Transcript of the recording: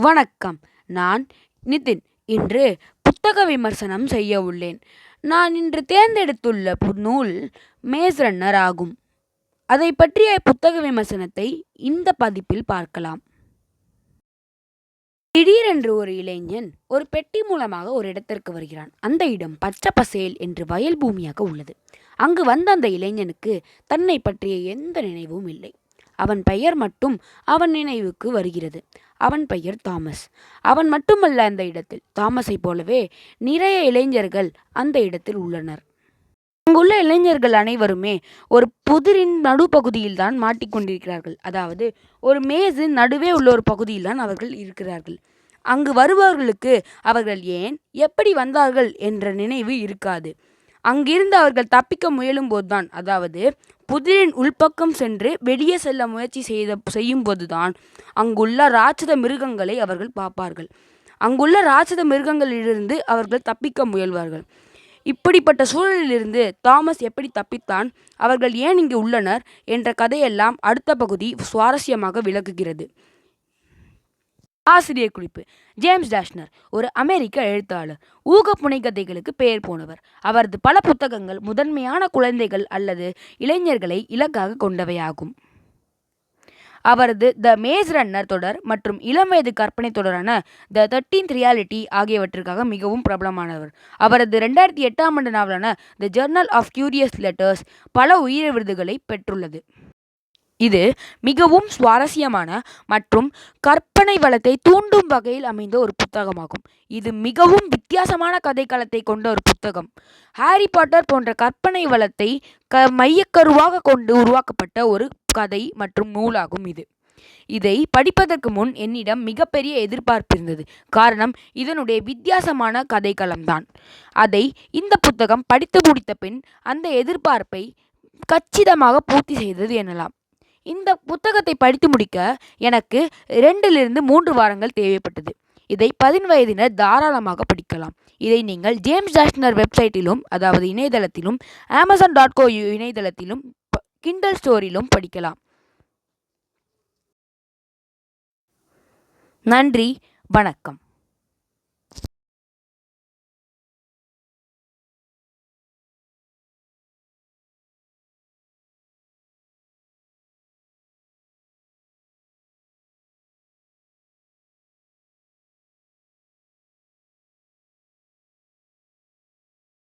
வணக்கம். நான் நிதின். இன்று புத்தக விமர்சனம் செய்ய உள்ளேன். நான் இன்று தேர்ந்தெடுத்துள்ள பு- நூல் மேஸ் ரன்னர் ஆகும். அதை பற்றிய புத்தக விமர்சனத்தை இந்த பதிப்பில் பார்க்கலாம். திடீரென்று ஒரு இளைஞன் ஒரு பெட்டி மூலமாக ஒரு இடத்திற்கு வருகிறான். அந்த இடம் பச்சை பசேல் என்று வயல் பூமியாக உள்ளது. அங்கு வந்த அந்த இளைஞனுக்கு தன்னை பற்றிய எந்த நினைவும் இல்லை. அவன் பெயர் மட்டும் அவன் நினைவுக்கு வருகிறது. அவன் பெயர் தாமஸ். அவன் மட்டுமல்ல அந்த இடத்தில். தாமஸை போலவே நிறைய இளைஞர்கள் அந்த இடத்தில் உள்ளனர். அங்குள்ள இளைஞர்கள் அனைவருமே ஒரு புதிரின் நடுப்பகுதியில் தான் மாட்டிக்கொண்டிருக்கிறார்கள். அதாவது ஒரு மேசின் நடுவே உள்ள ஒரு பகுதியில் தான் அவர்கள் இருக்கிறார்கள். அங்கு வருபவர்களுக்கு அவர்கள் ஏன் எப்படி வந்தார்கள் என்ற நினைவு இருக்காது. அங்கிருந்து அவர்கள் தப்பிக்க முயலும் போதுதான் அதாவது புதிரின் உள்பக்கம் சென்று வெளியே செல்ல முயற்சி செய்த செய்யும்போதுதான் அங்குள்ள ராட்சத மிருகங்களை அவர்கள் பார்ப்பார்கள். அங்குள்ள ராட்சத மிருகங்களிலிருந்து அவர்கள் தப்பிக்க முயல்வார்கள். இப்படிப்பட்ட சூழலிலிருந்து தாமஸ் எப்படி தப்பித்தான் அவர்கள் ஏன் இங்கு உள்ளனர் என்ற கதையெல்லாம் அடுத்த பகுதி சுவாரஸ்யமாக விளக்குகிறது. ஆசிரியர் குறிப்பு. ஜேம்ஸ் டாஷ்னர் ஒரு அமெரிக்க எழுத்தாளர். ஊக புனைகதைகளுக்கு பெயர் போனவர். அவரது பல புத்தகங்கள் முதன்மையான குழந்தைகள் அல்லது இளைஞர்களை இலக்காக கொண்டவையாகும். அவரது த மேஸ் ரன்னர் தொடர் மற்றும் இளம் வயது கற்பனை தொடரான த தேர்ட்டீன்த் ரியாலிட்டி ஆகியவற்றிற்காக மிகவும் பிரபலமானவர். அவரது ரெண்டாயிரத்தி எட்டாம் ஆண்டு நாவலான the journal of curious letters பல உயிர் விருதுகளை பெற்றுள்ளது. இது மிகவும் சுவாரஸ்யமான மற்றும் கற்பனை வளத்தை தூண்டும் வகையில் அமைந்த ஒரு புத்தகமாகும். இது மிகவும் வித்தியாசமான கதைக்களத்தை கொண்ட ஒரு புத்தகம். ஹாரி பாட்டர் போன்ற கற்பனை வளத்தை க மையக்கருவாக கொண்டு உருவாக்கப்பட்ட ஒரு கதை மற்றும் நூலாகும் இது. இதை படிப்பதற்கு முன் என்னிடம் மிகப்பெரிய எதிர்பார்ப்பு இருந்தது. காரணம் இதனுடைய வித்தியாசமான கதைக்களம்தான். அதை இந்த புத்தகம் படித்து முடித்த பின் அந்த எதிர்பார்ப்பை கச்சிதமாக பூர்த்தி செய்தது எனலாம். இந்த புத்தகத்தை படித்து முடிக்க எனக்கு ரெண்டிலிருந்து மூன்று வாரங்கள் தேவைப்பட்டது. இதை பதின் வயதினர் தாராளமாக படிக்கலாம். இதை நீங்கள் ஜேம்ஸ் டாஷ்னர் வெப்சைட்டிலும் அதாவது இணையதளத்திலும் அமேசான் டாட் கோ இணையதளத்திலும் கிண்டல் ஸ்டோரிலும் படிக்கலாம். நன்றி வணக்கம்.